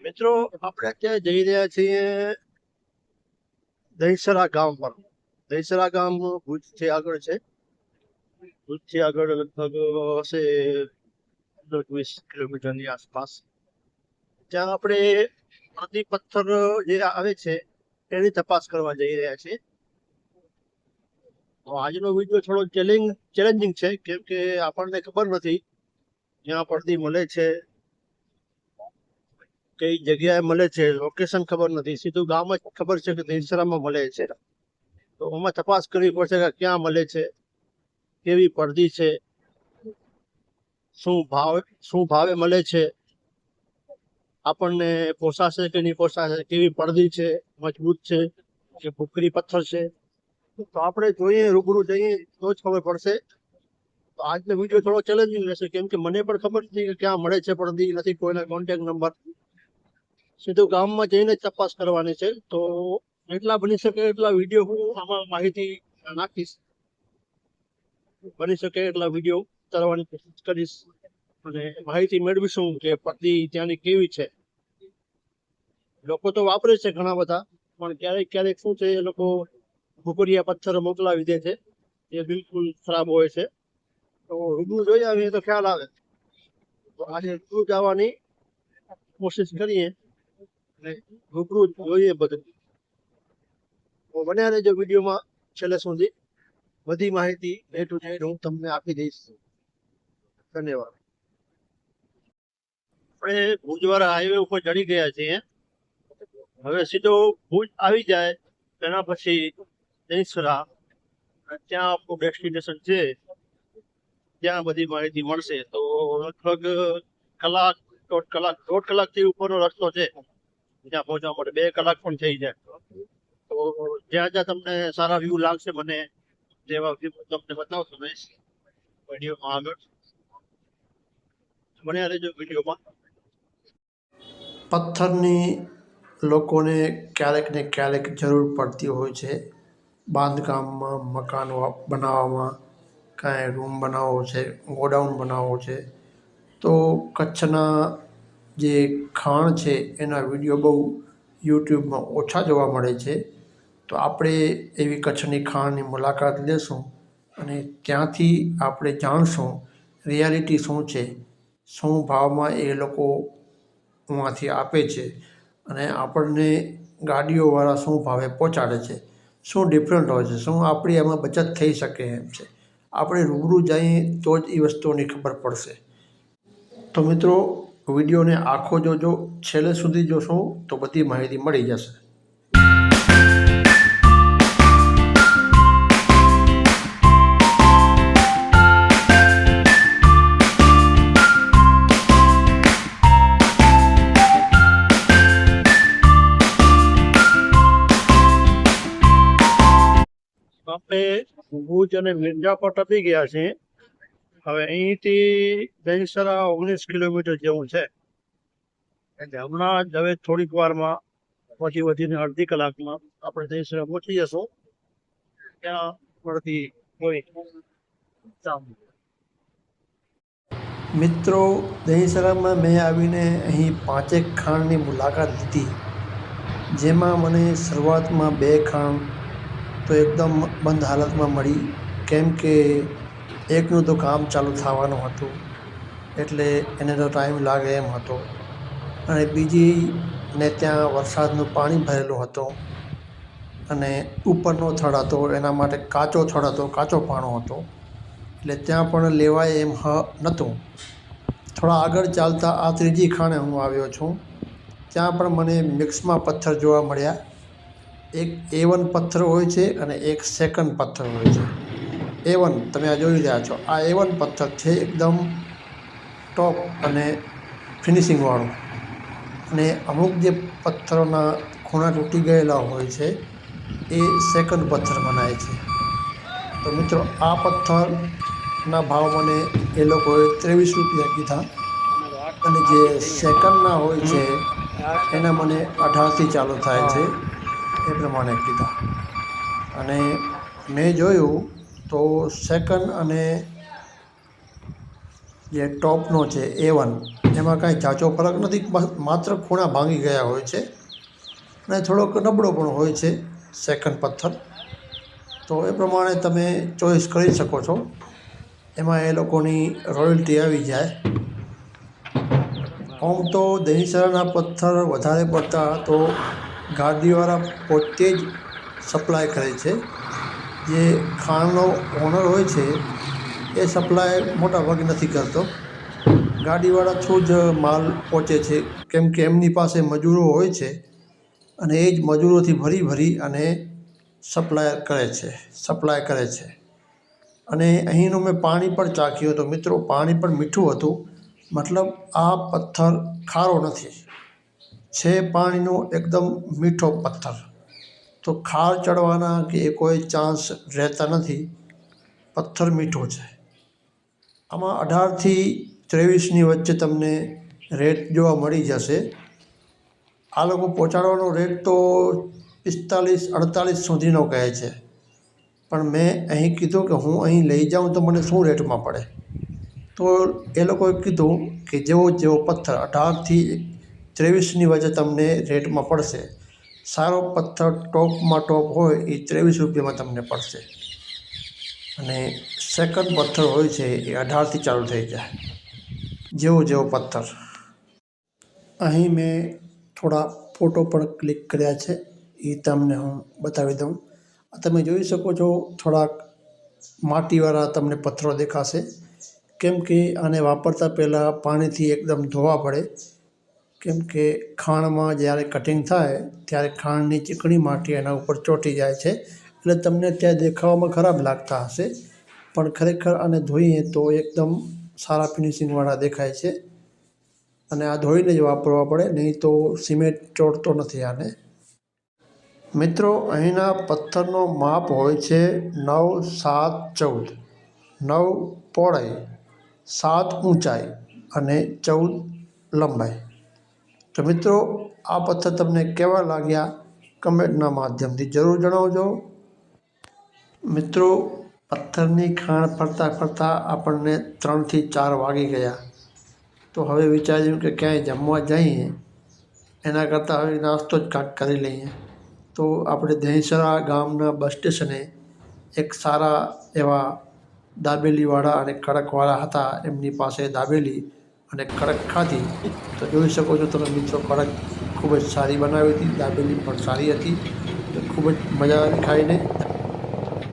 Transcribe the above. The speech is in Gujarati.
મિત્રો, આપણે અત્યારે જઈ રહ્યા છીએ દહીસરા ગામ પર. દહીસરા ગામ ભુજથી આગળ છે. ભુજથી આગળ લગભગ હશે પંદર વીસ કિલોમીટરની આસપાસ. ત્યાં આપણે પ્રતિ પથ્થર જે આવે છે એની તપાસ કરવા જઈ રહ્યા છીએ. આજનો વીડિયો થોડો ચેલેન્જ ચેલેન્જિંગ છે, કેમ કે આપણને ખબર નથી જ્યાં પડતી મળે છે કઈ જગ્યાએ મળે છે? લોકેશન ખબર નથી. સીધું ગામ જ ખબર છે કે દેસરામાં મળે છે. તો એમાં તપાસ કરવી પડશે કે ક્યાં મળે છે? કેવી પડદી છે? શું ભાવ, શું ભાવે મળે છે? આપણને પોસાશે કે નહીં પોસાશે? કેવી પડદી છે? મજબૂત છે કે ભૂખરી પથ્થર છે? તો આપણે જોઈએ, રૂબરૂ જઈએ, તો જ ખબર પડશે. તો આજનો વીડિયો થોડો ચેલેન્જિંગ રહેશે, કેમ કે મને પણ ખબર નથી કે ક્યાં મળે છે પડદી નથી કોઈના કોન્ટેક્ટ નંબર સીધું ગામમાં જઈને તપાસ કરવાની છે. તો જેટલા બની શકે એટલા વીડિયો હું આમાં માહિતી નાખીશ બની શકે એટલા વીડિયો ઉતારવાની કોશિશ કરીશ અને માહિતી મેળવીશું કે પડદી ત્યાંની કેવી છે. લોકો તો વાપરે છે ઘણા બધા, પણ ક્યારેક ક્યારેક શું છે, એ લોકો ભૂકરિયા પથ્થર મોકલાવી દે છે. એ બિલકુલ ખરાબ હોય છે. તો રૂબરૂ જોઈ આવીએ તો ખ્યાલ આવે. તો આજે રૂબરૂ જવાની કોશિશ કરીએ. રૂબરૂ જોઈએ બધું. તો અને જો વિડીયોમાં છેલ્લે સુધી. બધી માહિતી એ ટુ ઝેડ હું તમને આપી દઈશ. ધન્યવાદ. આપણે ભુજવાળા હાઈવે ઉપર ચડી ગયા છીએ. હવે સીધો ભુજ આવી જાય, તેના પછી દહીસરા ત્યાં આપણું ડેસ્ટિનેશન છે. ત્યાં બધી માહિતી મળશે. તો લગભગ કલાક, દોઢ કલાક, દોઢ કલાકથી ઉપરનો રસ્તો છે. ત્યાં પહોંચવા માટે બે કલાક પણ થઈ જાય. તો જ્યાં જ્યાં તમને સારા વ્યૂ લાગશે મને જેવા વ્યૂ તમને બતાવશો રહીશ. વિડીયોમાં આગળ. મને રહેજો વિડીયોમાં. પથ્થરની લોકોને ક્યારેક ને ક્યારેક જરૂર પડતી હોય છે. બાંધકામમાં મકાન બનાવવામાં કાંઈ રૂમ બનાવવો છે, ગોડાઉન બનાવવો છે. તો કચ્છના જે ખાણ છે એના વીડિયો બહુ યુટ્યુબમાં ઓછા જોવા મળે છે. તો આપણે એવી કચ્છની ખાણની મુલાકાત લેશું અને ત્યાંથી આપણે જાણશું રિયાલિટી શું છે, શું ભાવમાં એ લોકો માંથી આપે છે અને આપણને ગાડીઓવાળા શું ભાવે પહોંચાડે છે, શું ડિફરન્ટ હોય છે, શું આપણી એમાં બચત થઈ શકે એમ છે. આપણે રૂબરૂ જઈએ તો જ એ વસ્તુઓની ખબર પડશે. તો મિત્રો વિડીયોને આખો જોજો. છેલ્લે સુધી જોશો તો બધી માહિતી મળી જશે. આપણે ભુજ અને મિર્જાપટ આપી ગયા છે હવે અહીંથી દહીસરા ઓગણીસ કિલોમીટર જેવું છે. એટલે હમણાં જ હવે થોડીક વારમાં પછી વધીને અડધી કલાકમાં આપણે દહીસરા પહોંચી જશું. ત્યાં પડતી કોઈ મિત્રો દહીસરામાં મેં આવીને અહીં પાંચેક ખાણની મુલાકાત લીધી. જેમાં મને શરૂઆતમાં બે ખાણ તો એકદમ બંધ હાલતમાં મળી. કેમ કે એકનું તો કામ ચાલુ થવાનું હતું, એટલે એને તો ટાઈમ લાગે એમ હતો. અને બીજી ને ત્યાં વરસાદનું પાણી ભરેલું હતું અને ઉપરનો થડ હતો, એના માટે કાચો થડ હતો, કાચો પાણો હતો. એટલે ત્યાં પણ લેવાય એમ હ નહોતું થોડા આગળ ચાલતા આ ત્રીજી ખાણે હું આવ્યો છું. ત્યાં પણ મને મિક્સમાં પથ્થર જોવા મળ્યા. એક એ વન પથ્થર હોય છે અને એક સેકન્ડ પથ્થર હોય છે. એ વન તમે આ જોઈ રહ્યા છો. આ એ વન પથ્થર છે એકદમ ટોપ અને ફિનિશિંગવાળું અને અમુક જે પથ્થરોના ખૂણા તૂટી ગયેલા હોય છે, એ સેકન્ડ પથ્થર બનાવે છે. તો મિત્રો, આ પથ્થરના ભાવ મને એ લોકોએ ત્રેવીસ રૂપિયા કીધા. અને જે સેકન્ડના હોય છે, એના મને અઢારથી ચાલુ થાય છે, એ પ્રમાણે કીધા. અને મેં જોયું તો સેકન્ડ અને જે ટોપનો છે એ વન એમાં કાંઈ ચાચો ફરક નથી માત્ર ખૂણા ભાંગી ગયા હોય છે અને થોડોક નબળો પણ હોય છે સેકન્ડ પથ્થર. તો એ પ્રમાણે તમે ચોઈસ કરી શકો છો. એમાં એ લોકોની રોયલ્ટી આવી જાય. આમ તો દહીસરાના પથ્થર વધારે પડતા તો ગાડીવાળા પોતે જ સપ્લાય કરે છે. જે ખાણનો ઓનર હોય છે, એ સપ્લાય મોટા ભાગે નથી કરતો. ગાડીવાળા થ્રુ જ માલ પહોંચે છે, કેમ કે એમની પાસે મજૂરો હોય છે અને એ જ મજૂરોથી ભરી ભરી અને સપ્લાય કરે છે સપ્લાય કરે છે. અને અહીંનું મેં પાણી પણ ચાખ્યું હતું. મિત્રો, પાણી પણ મીઠું હતું. મતલબ આ પથ્થર ખારો નથી. છે પાણીનો એકદમ મીઠો પથ્થર. તો ખાર ચડવાના કે એ કોઈ ચાન્સ રહેતા નથી, પથ્થર મીઠો છે. આમાં અઢારથી ત્રેવીસની વચ્ચે તમને રેટ જોવા મળી જશે. આ લોકો પહોંચાડવાનો રેટ તો પિસ્તાલીસ, અડતાલીસ સુધીનો કહે છે. પણ મેં અહીં કીધું કે હું અહીં લઈ જાઉં તો મને શું રેટમાં પડે? તો એ લોકોએ કીધું કે જેવો જેવો પથ્થર અઢારથી ત્રેવીસની વચ્ચે તમને રેટમાં પડશે સારો પથ્થર ટોપમાં ટોપ હોય એ ત્રેવીસ રૂપિયામાં તમને પડશે. અને સેકન્ડ પથ્થર હોય છે એ અઢારથી ચાલુ થઈ જાય. જેવો જેવો પથ્થર. અહીં મેં થોડા ફોટો પણ ક્લિક કર્યા છે, એ તમને હું બતાવી દઉં. તમે જોઈ શકો છો, થોડાક માટીવાળા તમને પથ્થરો દેખાશે. કેમ કે આને વાપરતા પહેલાં પાણીથી એકદમ ધોવા પડે. કેમ કે ખાણમાં જ્યારે કટિંગ થાય, ત્યારે ખાણની ચીકણી માટી એના ઉપર ચોંટી જાય છે એટલે તમને ત્યાં દેખાવામાં ખરાબ લાગતા હશે. પણ ખરેખર આને ધોઈએ તો એકદમ સારા ફિનિશિંગવાળા દેખાય છે. અને આ ધોઈને જ વાપરવા પડે, નહીં તો સિમેન્ટ ચોટતો નથી આને. મિત્રો, અહીંના પથ્થરનો માપ હોય છે નવ સાત ચૌદ. નવ પહોળાઈ સાત ઊંચાઈ અને ચૌદ લંબાઈ. તો મિત્રો, આ પથ્થર તમને કેવા લાગ્યા? કમેન્ટના માધ્યમથી જરૂર જણાવજો. મિત્રો, પથ્થરની ખાણ ફરતા ફરતા આપણને ત્રણથી ચાર વાગી ગયા. તો હવે વિચાર્યું કે ક્યાંય જમવા જઈએ. એના કરતાં હવે નાસ્તો જ કાંક કરી લઈએ. તો આપણે દહીંસરા ગામના બસ સ્ટેશને એક સારા એવા દાબેલીવાળા અને કડકવાળા હતા. એમની પાસે દાબેલી અને કડક ખાધી, તો જોઈ શકો છો તમે મિત્રો કડક ખૂબ જ સારી બનાવી હતી, દાબેલી પણ સારી હતી ખૂબ જ મજા આવી ખાઈને.